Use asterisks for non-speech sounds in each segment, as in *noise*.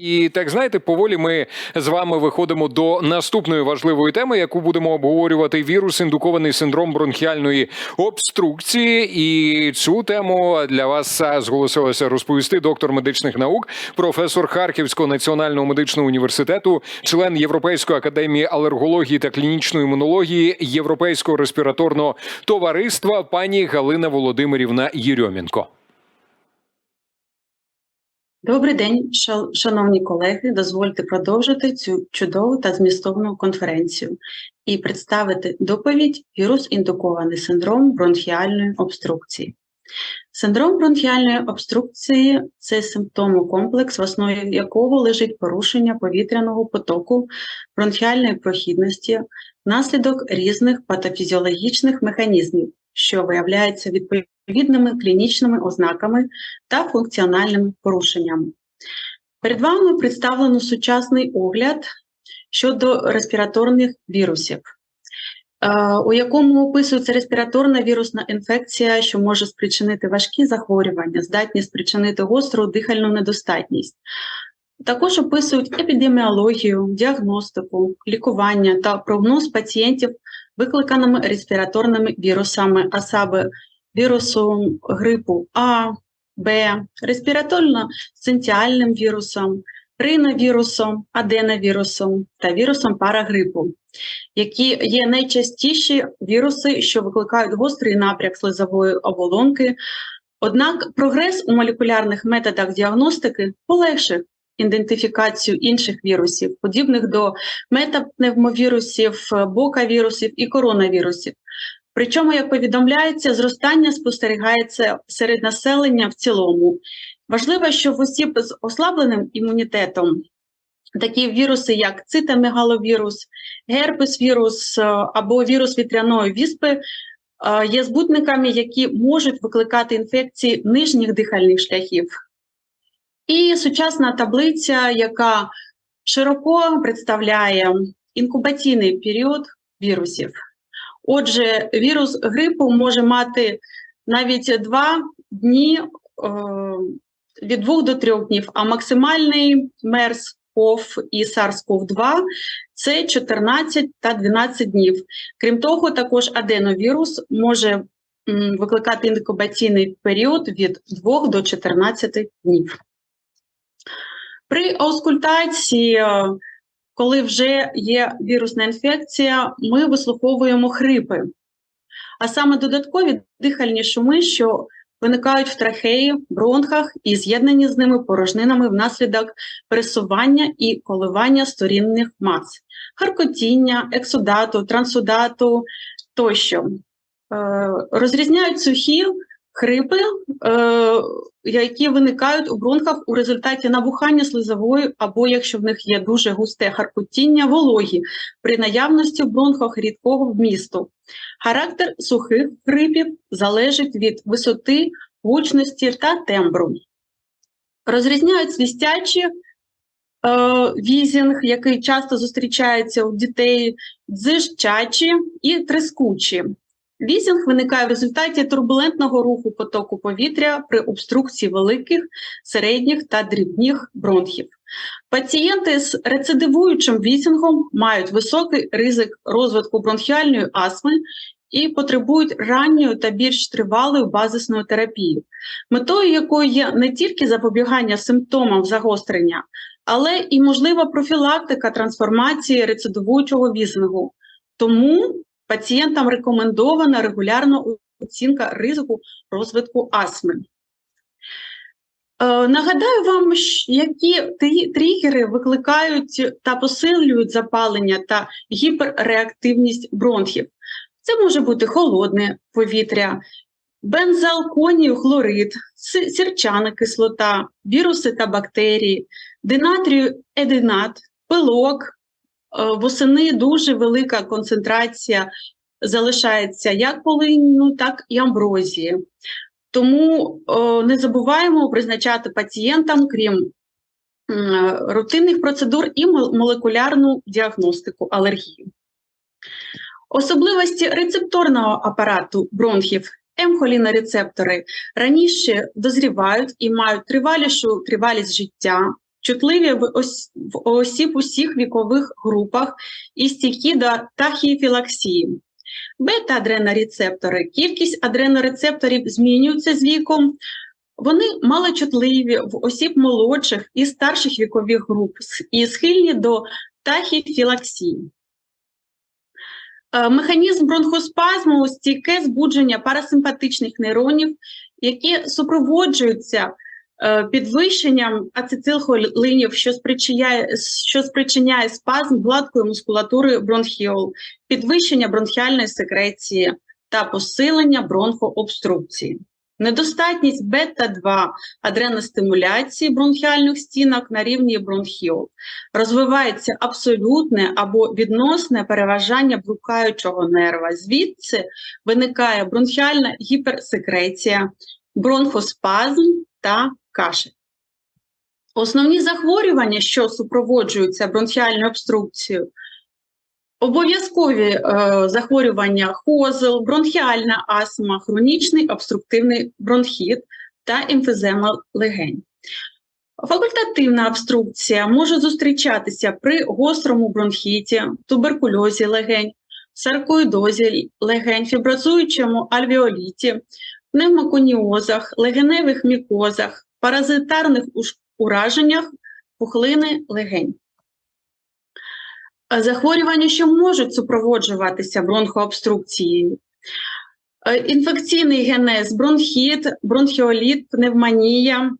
І так знаєте, поволі ми з вами виходимо до наступної важливої теми, яку будемо обговорювати: вірус індукований синдром бронхіальної обструкції. І цю тему для вас зголосилася розповісти доктор медичних наук, професор Харківського національного медичного університету, член Європейської академії алергології та клінічної імунології Європейського респіраторного товариства, пані Галина Володимирівна Єрьомінко. Добрий день, шановні колеги. Дозвольте продовжити цю чудову та змістовну конференцію і представити доповідь вірус індукований синдром бронхіальної обструкції. Синдром бронхіальної обструкції це симптомокомплекс, в основі якого лежить порушення повітряного потоку бронхіальної прохідності внаслідок різних патофізіологічних механізмів, що виявляються відповідними клінічними ознаками та функціональними порушеннями. Перед вами представлено сучасний огляд щодо респіраторних вірусів, е, у якому описується респіраторна вірусна інфекція, що може спричинити важкі захворювання, здатні спричинити гостру дихальну недостатність. Також описують епідеміологію, діагностику, лікування та прогноз пацієнтів, викликаними респіраторними вірусами, а саме вірусом грипу А, Б, респіраторно-синціальним вірусом, риновірусом, аденовірусом та вірусом парагрипу, які є найчастіші віруси, що викликають гострий напряг слизової оболонки. Однак прогрес у молекулярних методах діагностики полегшив ідентифікацію інших вірусів, подібних до метапневмовірусів, бокавірусів і коронавірусів. Причому, як повідомляється, зростання спостерігається серед населення в цілому. Важливо, що в осіб з ослабленим імунітетом такі віруси, як цитомегаловірус, герпес-вірус е, або вірус вітряної віспи, е, є збутниками, які можуть викликати інфекції нижніх дихальних шляхів. І сучасна таблиця, яка широко представляє інкубаційний період вірусів. Отже, вірус грипу може мати навіть два дні е, від 2 до 3 днів, а максимальний мерс КОВ і SARS-CoV-2 це 14 та 12 днів. Крім того, також аденовірус може викликати інкубаційний період від 2 до 14 днів. При аускультації, е, коли вже є вірусна інфекція, ми вислуховуємо хрипи, а саме додаткові дихальні шуми, що виникають в трахеї, бронхах і з'єднані з ними порожнинами внаслідок пересування і коливання сторінних мас, харкотіння, ексудату, трансудату тощо. Е, Розрізняють сухі хрипи, е, які виникають у бронхах у результаті набухання слизової, або якщо в них є дуже густе харкотіння, вологі при наявності в бронхах рідкого вмісту. Характер сухих хрипів залежить від висоти, гучності та тембру. Розрізняють свістячі е, візінг, який часто зустрічається у дітей, дзижчачі і трискучі. Візінг виникає в результаті турбулентного руху потоку повітря при обструкції великих, середніх та дрібних бронхів. Пацієнти з рецидивуючим візінгом мають високий ризик розвитку бронхіальної астми і потребують ранньої та більш тривалої базисної терапії, метою якої є не тільки запобігання симптомам загострення, але і можлива профілактика трансформації рецидивуючого візингу. Тому пацієнтам рекомендована регулярна оцінка ризику розвитку астми. Е, Нагадаю вам, які тригери викликають та посилюють запалення та гіперреактивність бронхів. Це може бути холодне повітря, бензоалконію хлорид, сірчана кислота, віруси та бактерії, динатрію единат, пилок. Е, Восени дуже велика концентрація залишається як полину, так і амброзії. Тому е, не забуваємо призначати пацієнтам, крім рутинних процедур, і мол- молекулярну діагностику алергії. Особливості рецепторного апарату бронхів емхолінорецептори раніше дозрівають і мають тривалішу тривалість життя, чутливі в, ос, в осіб усіх вікових групах і стійкі до тахіфілаксії. Бета-адренорецептори. Кількість адренорецепторів змінюється з віком. Вони малочутливі в осіб молодших і старших вікових груп і схильні до тахіфілаксії. Е, Механізм бронхоспазму стійке збудження парасимпатичних нейронів, які супроводжуються підвищенням ацетилхолінів, що спричиняє, що спричиняє спазм гладкої мускулатури бронхіол, підвищення бронхіальної секреції та посилення бронхообструкції. Недостатність бета-2 адреностимуляції бронхіальних стінок на рівні бронхіол. Розвивається абсолютне або відносне переважання блукаючого нерва. Звідси виникає бронхіальна гіперсекреція, бронхоспазм та кашель. Основні захворювання, що супроводжуються бронхіальною обструкцією, обов'язкові е, захворювання хозел, бронхіальна астма, хронічний обструктивний бронхіт та емфізема легень. Факультативна обструкція може зустрічатися при гострому бронхіті, туберкульозі легень, саркоїдозі легень, фіброзуючому альвеоліті, пневмоконіозах, легеневих мікозах, паразитарних ураженнях пухлини легень. Захворювання, що можуть супроводжуватися бронхообструкцією. Е, Інфекційний генез, бронхіт, бронхіоліт, пневмонія,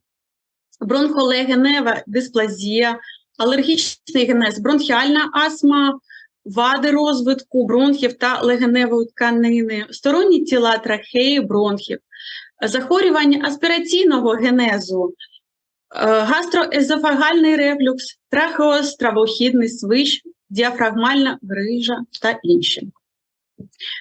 бронхолегенева дисплазія, алергічний генез, бронхіальна астма, вади розвитку бронхів та легеневої тканини, сторонні тіла трахеї, бронхів, захворювання аспіраційного генезу, е, гастроезофагальний рефлюкс, трахеоз, травохідний свищ, діафрагмальна грижа та інші.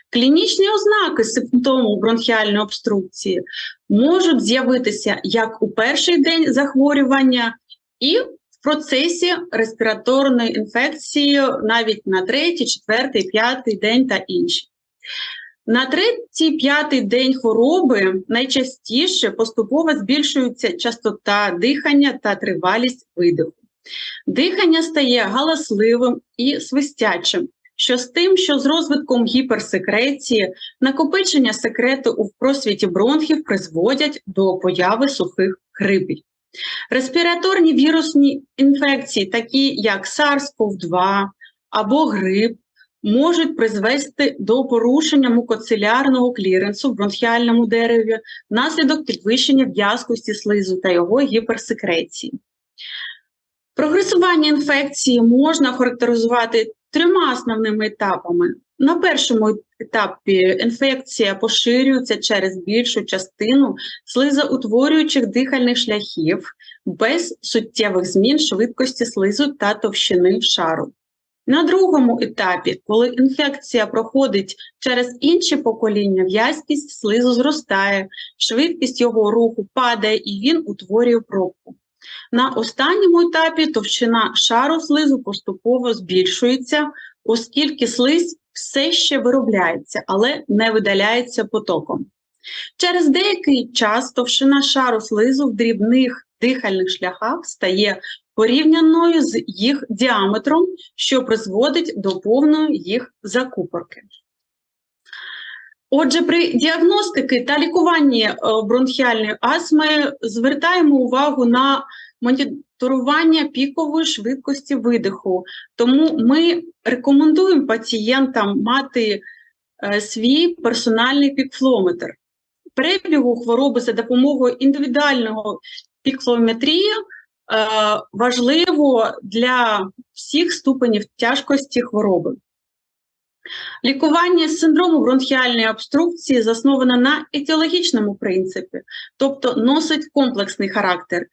Клінічні ознаки симптому бронхіальної обструкції можуть з'явитися як у перший день захворювання, і в процесі респіраторної інфекції навіть на третій, четвертий, п'ятий день та інші. На третій, п'ятий день хвороби найчастіше поступово збільшується частота дихання та тривалість видиху. Дихання стає галасливим і свистячим, що з тим, що з розвитком гіперсекреції, накопичення секрету у просвіті бронхів призводять до появи сухих хрипів. Респіраторні вірусні інфекції, такі як SARS-CoV-2 або грип, можуть призвести до порушення мукоцилярного кліренсу в бронхіальному дереві внаслідок підвищення в'язкості слизу та його гіперсекреції. Прогресування інфекції можна характеризувати трьома основними етапами. На першому етапі інфекція поширюється через більшу частину слизоутворюючих дихальних шляхів без суттєвих змін швидкості слизу та товщини шару. На другому етапі, коли інфекція проходить через інші покоління, в'язкість слизу зростає, швидкість його руху падає і він утворює пробку. На останньому етапі товщина шару слизу поступово збільшується, оскільки слизь все ще виробляється, але не видаляється потоком. Через деякий час товщина шару слизу в дрібних дихальних шляхах стає порівняною з їх діаметром, що призводить до повної їх закупорки. Отже, при діагностиці та лікуванні е, бронхіальної астми звертаємо увагу на моніторування пікової швидкості видиху. Тому ми рекомендуємо пацієнтам мати е, свій персональний пікфлометр. Перебігу хвороби за допомогою індивідуального пікфлометрії е, важливо для всіх ступенів тяжкості хвороби. Лікування синдрому бронхіальної обструкції засноване на етіологічному принципі, тобто носить комплексний характер,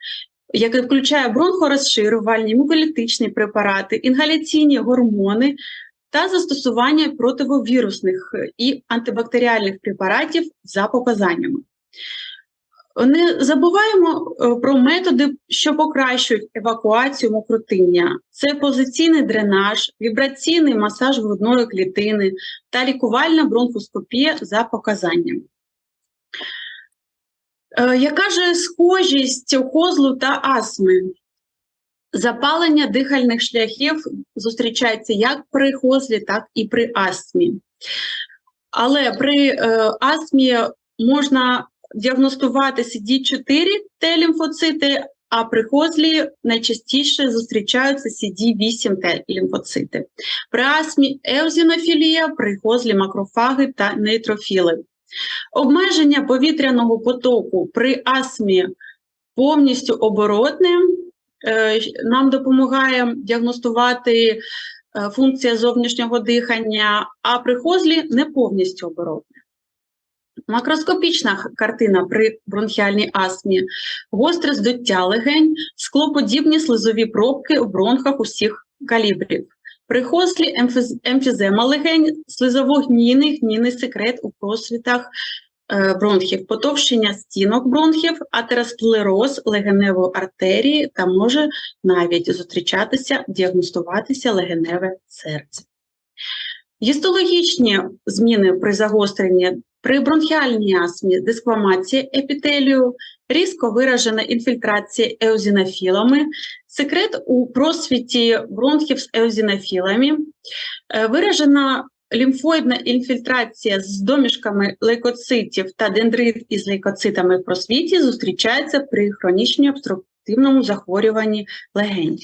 який включає бронхорозширювальні, муколітичні препарати, інгаляційні гормони та застосування противовірусних і антибактеріальних препаратів за показаннями. Не забуваємо е, про методи, що покращують евакуацію мокротиння. Це позиційний дренаж, вібраційний масаж грудної клітини та лікувальна бронхоскопія за показаннями. Е, Яка ж схожість козлу та астми? Запалення дихальних шляхів зустрічається як при хозлі, так і при астмі. Але при е, астмі можна діагностувати CD4 Т лімфоцити, а при хозлі найчастіше зустрічаються CD8 Т лімфоцити. При астмі еозінофілія, при хозлі макрофаги та нейтрофіли. Обмеження повітряного потоку при астмі повністю оборотне. Е, Нам допомагає діагностувати е, функція зовнішнього дихання, а при хозлі не повністю оборотне. Макроскопічна картина при бронхіальній астмі, гостре здуття легень, склоподібні слизові пробки в бронхах усіх калібрів. При емфіз- емфізема легень, слизово-гнійний гнійний секрет у просвітах е, бронхів, потовщення стінок бронхів, атеросклероз легеневої артерії та може навіть зустрічатися, діагностуватися легеневе серце. Гістологічні зміни при загостренні при бронхіальній астмі, дисквамація епітелію, різко виражена інфільтрація еозінофілами, секрет у просвіті бронхів з еозінофілами, е, виражена лімфоїдна інфільтрація з домішками лейкоцитів та дендрит із лейкоцитами в просвіті зустрічається при хронічній обструктивному захворюванні легень.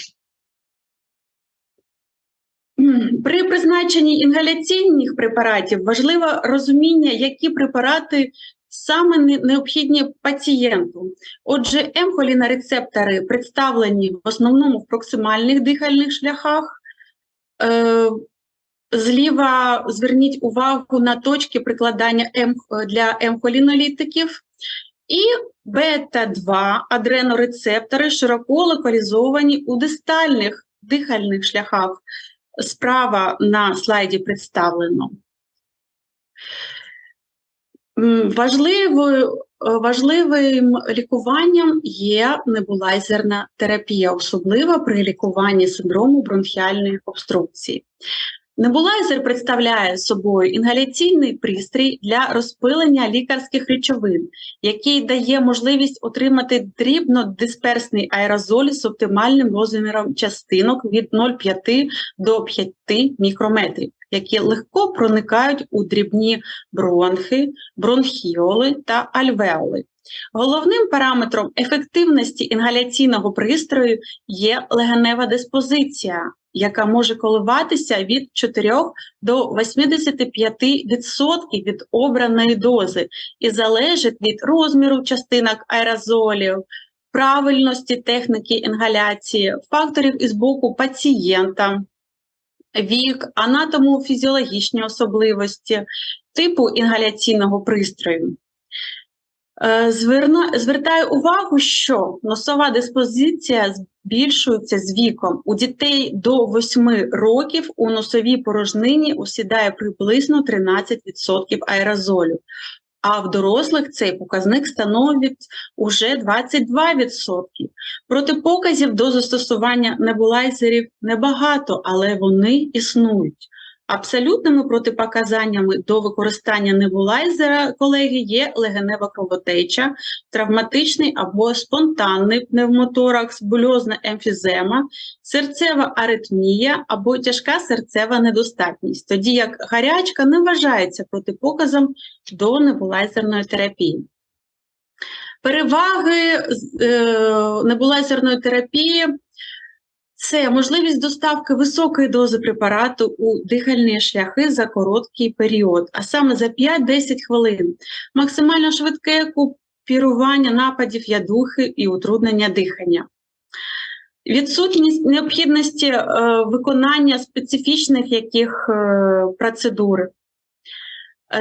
*clears throat* При призначенні інгаляційних препаратів важливо розуміння, які препарати саме необхідні пацієнту. Отже, емхолінорецептори представлені в основному в проксимальних дихальних шляхах. Е, Зліва зверніть увагу на точки прикладання для емхолінолітиків. І бета-2 адренорецептори широко локалізовані у дистальних дихальних шляхах. Справа на слайді представлено. Важливою, важливим лікуванням є небулайзерна терапія, особливо при лікуванні синдрому бронхіальної обструкції. Небулайзер представляє собою інгаляційний пристрій для розпилення лікарських речовин, який дає можливість отримати дрібнодисперсний аерозоль з оптимальним розміром частинок від 0,5 до 5 мікрометрів, які легко проникають у дрібні бронхи, бронхіоли та альвеоли. Головним параметром ефективності інгаляційного пристрою є легенева диспозиція, яка може коливатися від 4 до 85% від обраної дози і залежить від розміру частинок аерозолів, правильності техніки інгаляції, факторів із боку пацієнта, вік, анатомо-фізіологічні особливості, типу інгаляційного пристрою. Е, зверна- Звертаю увагу, що носова диспозиція збільшується з віком. У дітей до 8 років у носовій порожнині осідає приблизно 13% аерозолю, а в дорослих цей показник становить уже 22%. Протипоказів до застосування небулайзерів небагато, але вони існують. Абсолютними протипоказаннями до використання небулайзера, колеги, є легенева кровотеча, травматичний або спонтанний пневмоторакс, бульозна емфізема, серцева аритмія або тяжка серцева недостатність, тоді як гарячка не вважається протипоказом до небулайзерної терапії. Переваги е, небулайзерної терапії це можливість доставки високої дози препарату у дихальні шляхи за короткий період, а саме за 5-10 хвилин, максимально швидке купірування нападів ядухи і утруднення дихання. Відсутність необхідності е, виконання специфічних яких е, процедур,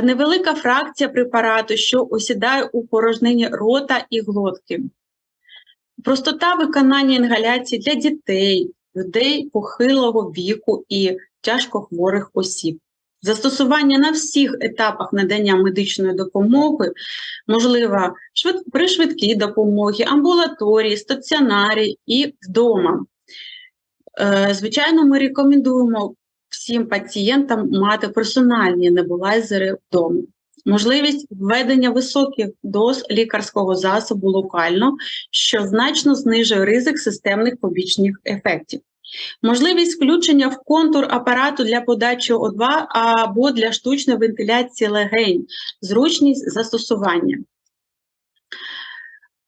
невелика фракція препарату, що осідає у порожнині рота і глотки. Простота виконання інгаляції для дітей, людей похилого віку і тяжкохворих осіб. Застосування на всіх етапах надання медичної допомоги можливо швид... при швидкій допомогі, амбулаторії, стаціонарі і вдома. Е, Звичайно, ми рекомендуємо всім пацієнтам мати персональні небулайзери вдома. Можливість введення високих доз лікарського засобу локально, що значно знижує ризик системних побічних ефектів. Можливість включення в контур апарату для подачі О2 або для штучної вентиляції легень, зручність застосування.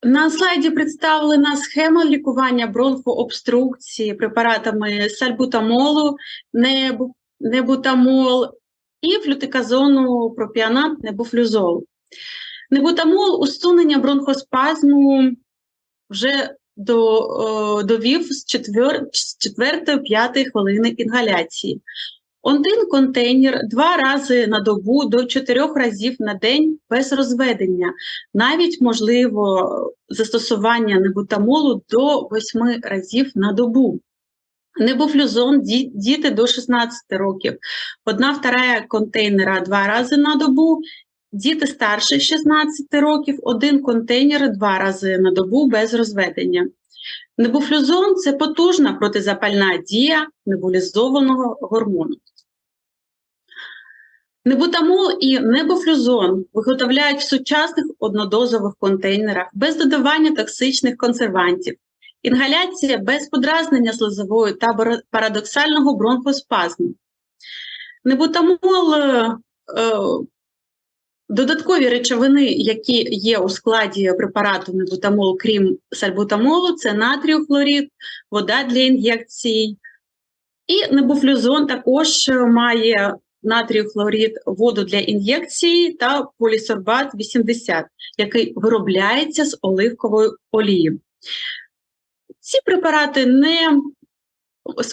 На слайді представлена схема лікування бронхообструкції препаратами сальбутамолу, небутамол і флютиказону пропіанат небуфлюзол. Небутамол усунення бронхоспазму вже до, довів з 4-5 хвилини інгаляції. Один контейнер два рази на добу до 4 разів на день без розведення. Навіть можливо застосування небутамолу до 8 разів на добу. Небуфлюзон ді- діти до 16 років. Одна вторая контейнера два рази на добу. Діти старше 16 років, один контейнер два рази на добу без розведення. Небуфлюзон це потужна протизапальна дія небулізованого гормону. Небутамол і небуфлюзон виготовляють в сучасних однодозових контейнерах без додавання токсичних консервантів. Інгаляція без подразнення слизової та парадоксального бронхоспазму. Небутамол е, е, Додаткові речовини, які є у складі препарату небутамол, крім сальбутамолу, це натрію хлорид, вода для ін'єкцій. І небуфлюзон також має натрію хлорид, воду для ін'єкцій та полісорбат 80, який виробляється з оливкової олії. Ці препарати не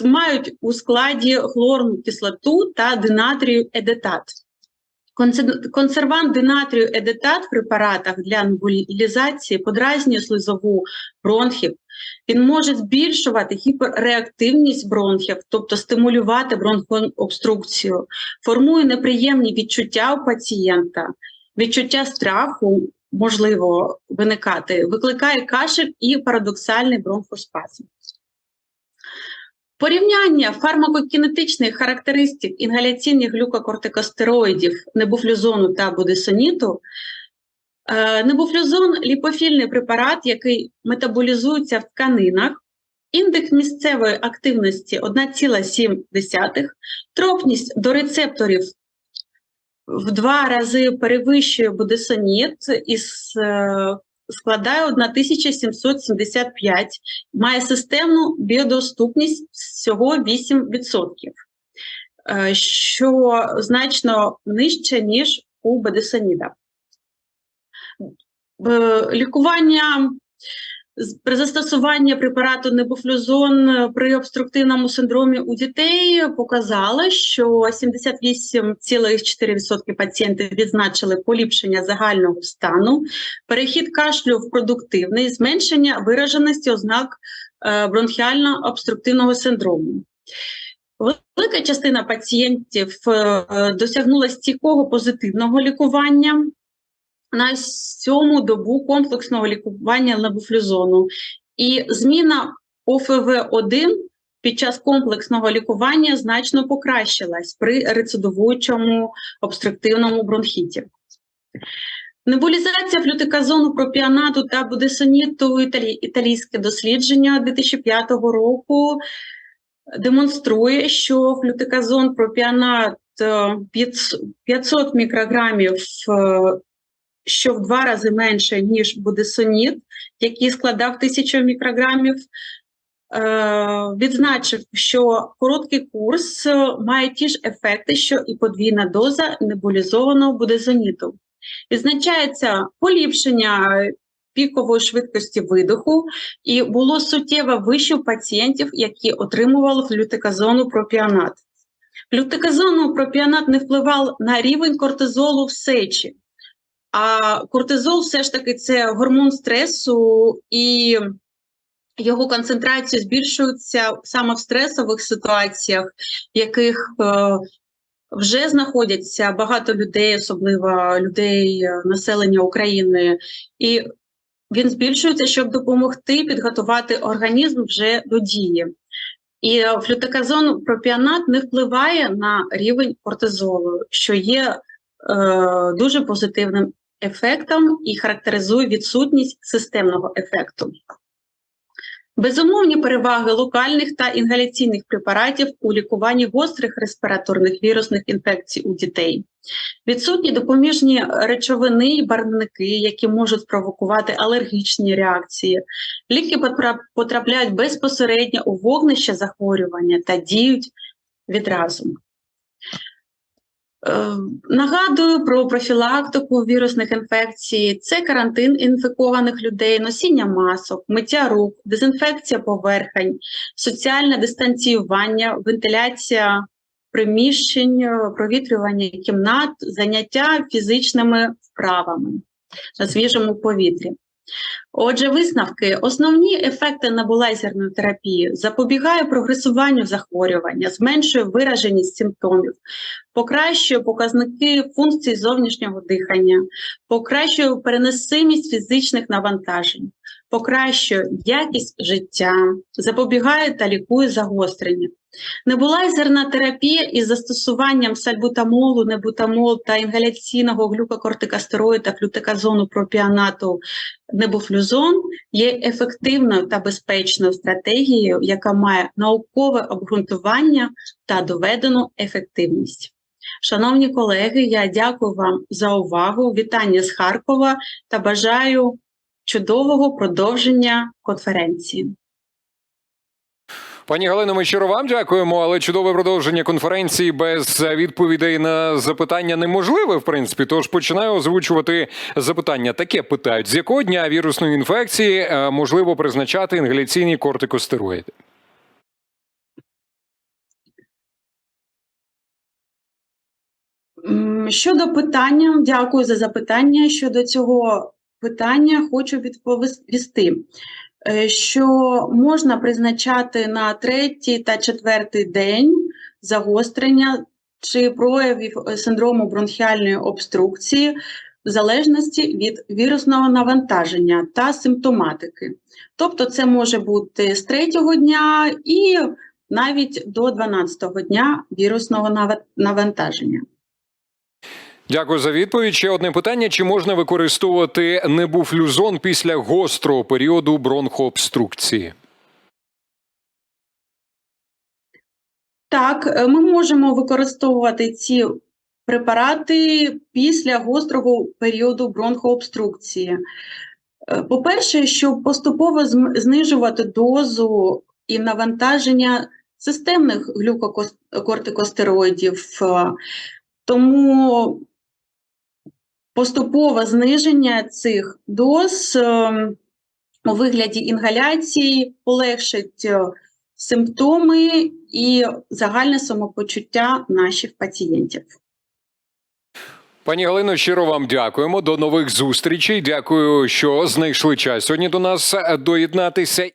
мають у складі хлорну кислоту та динатрію едетат. Консер- Консервант динатрію едетат в препаратах для небулізації подразнює слизову бронхів. Він може збільшувати гіперреактивність бронхів, тобто стимулювати бронхообструкцію, формує неприємні відчуття у пацієнта, відчуття страху можливо виникати, викликає кашель і парадоксальний бронхоспазм. Порівняння фармакокінетичних характеристик інгаляційних глюкокортикостероїдів небуфлюзону та будесоніту. Е, Небуфлюзон ліпофільний препарат, який метаболізується в тканинах. Індекс місцевої активності 1,7, тропність до рецепторів в два рази перевищує будесоніт із е, складає 1775, має системну біодоступність всього 8%, е, що значно нижче, ніж у бедесоніда. Лікування з- при застосуванні препарату небуфлюзон е, при обструктивному синдромі у дітей показало, що 78,4% пацієнтів відзначили поліпшення загального стану, перехід кашлю в продуктивний, зменшення вираженості ознак е, бронхіально-обструктивного синдрому. Велика частина пацієнтів е, досягнула стійкого позитивного лікування на сьому добу комплексного лікування лебуфлюзону. І зміна ОФВ-1 під час комплексного лікування значно покращилась при рецидивуючому обструктивному бронхіті. Небулізація флютиказону пропіанату та будесоніту італійське дослідження 2005 року демонструє, що флютиказон пропіанат е, 500 500 мікрограмів, е, що в два рази менше, ніж будесоніт, який складав 1000 мікрограмів, е, відзначив, що короткий курс має ті ж ефекти, що і подвійна доза небулізованого будезоніту. Відзначається поліпшення пікової швидкості видоху, і було суттєво вище у пацієнтів, які отримували флютиказону пропіанат. Флютиказону пропіанат не впливав на рівень кортизолу в сечі, а кортизол все ж таки це гормон стресу, і його концентрація збільшується саме в стресових ситуаціях, в яких е, вже знаходяться багато людей, особливо людей е, населення України, і він збільшується, щоб допомогти підготувати організм вже до дії. І е, флютиказон пропіанат не впливає на рівень кортизолу, що є дуже позитивним ефектом і характеризує відсутність системного ефекту. Безумовні переваги локальних та інгаляційних препаратів у лікуванні гострих респіраторних вірусних інфекцій у дітей. Відсутні допоміжні речовини і барвники, які можуть спровокувати алергічні реакції. Ліки потра- потрапляють безпосередньо у вогнище захворювання та діють відразу. Е, Нагадую про профілактику вірусних інфекцій: це карантин інфікованих людей, носіння масок, миття рук, дезінфекція поверхень, соціальне дистанціювання, вентиляція приміщень, провітрювання кімнат, заняття фізичними вправами на свіжому повітрі. Отже, висновки. Основні ефекти небулайзерної терапії запобігає прогресуванню захворювання, зменшує вираженість симптомів, покращує показники функцій зовнішнього дихання, покращує переносимість фізичних навантажень, покращує якість життя, запобігає та лікує загострення. Небулайзерна терапія із застосуванням сальбутамолу, небутамол та інгаляційного глюкокортикостероїда, флютиказону пропіанату небуфлюзон є ефективною та безпечною стратегією, яка має наукове обґрунтування та доведену ефективність. Шановні колеги, я дякую вам за увагу. Вітання з Харкова та бажаю чудового продовження конференції. Пані Галино, ми щиро вам дякуємо, але чудове продовження конференції без відповідей на запитання неможливе, в принципі. Тож починаю озвучувати запитання. Таке питають: з якого дня вірусної інфекції е, можливо призначати інгаляційні кортикостероїди? Щодо питання, дякую за запитання. Щодо цього питання хочу відповісти, що можна призначати на третій та четвертий день загострення чи проявів е, синдрому бронхіальної обструкції в залежності від вірусного навантаження та симптоматики. Тобто, це може бути з третього дня і навіть до 12-го дня вірусного навантаження. Дякую за відповідь. Ще одне питання: чи можна використовувати небуфлюзон після гострого періоду бронхообструкції? Так, е, ми можемо використовувати ці препарати після гострого періоду бронхообструкції. Е, По-перше, щоб поступово знижувати дозу і навантаження системних глюкокортикостероїдів, е, тому поступове зниження цих доз е, у вигляді інгаляції полегшить е, симптоми і загальне самопочуття наших пацієнтів. Пані Галино, щиро вам дякуємо. До нових зустрічей. Дякую, що знайшли час сьогодні до нас е, доєднатися.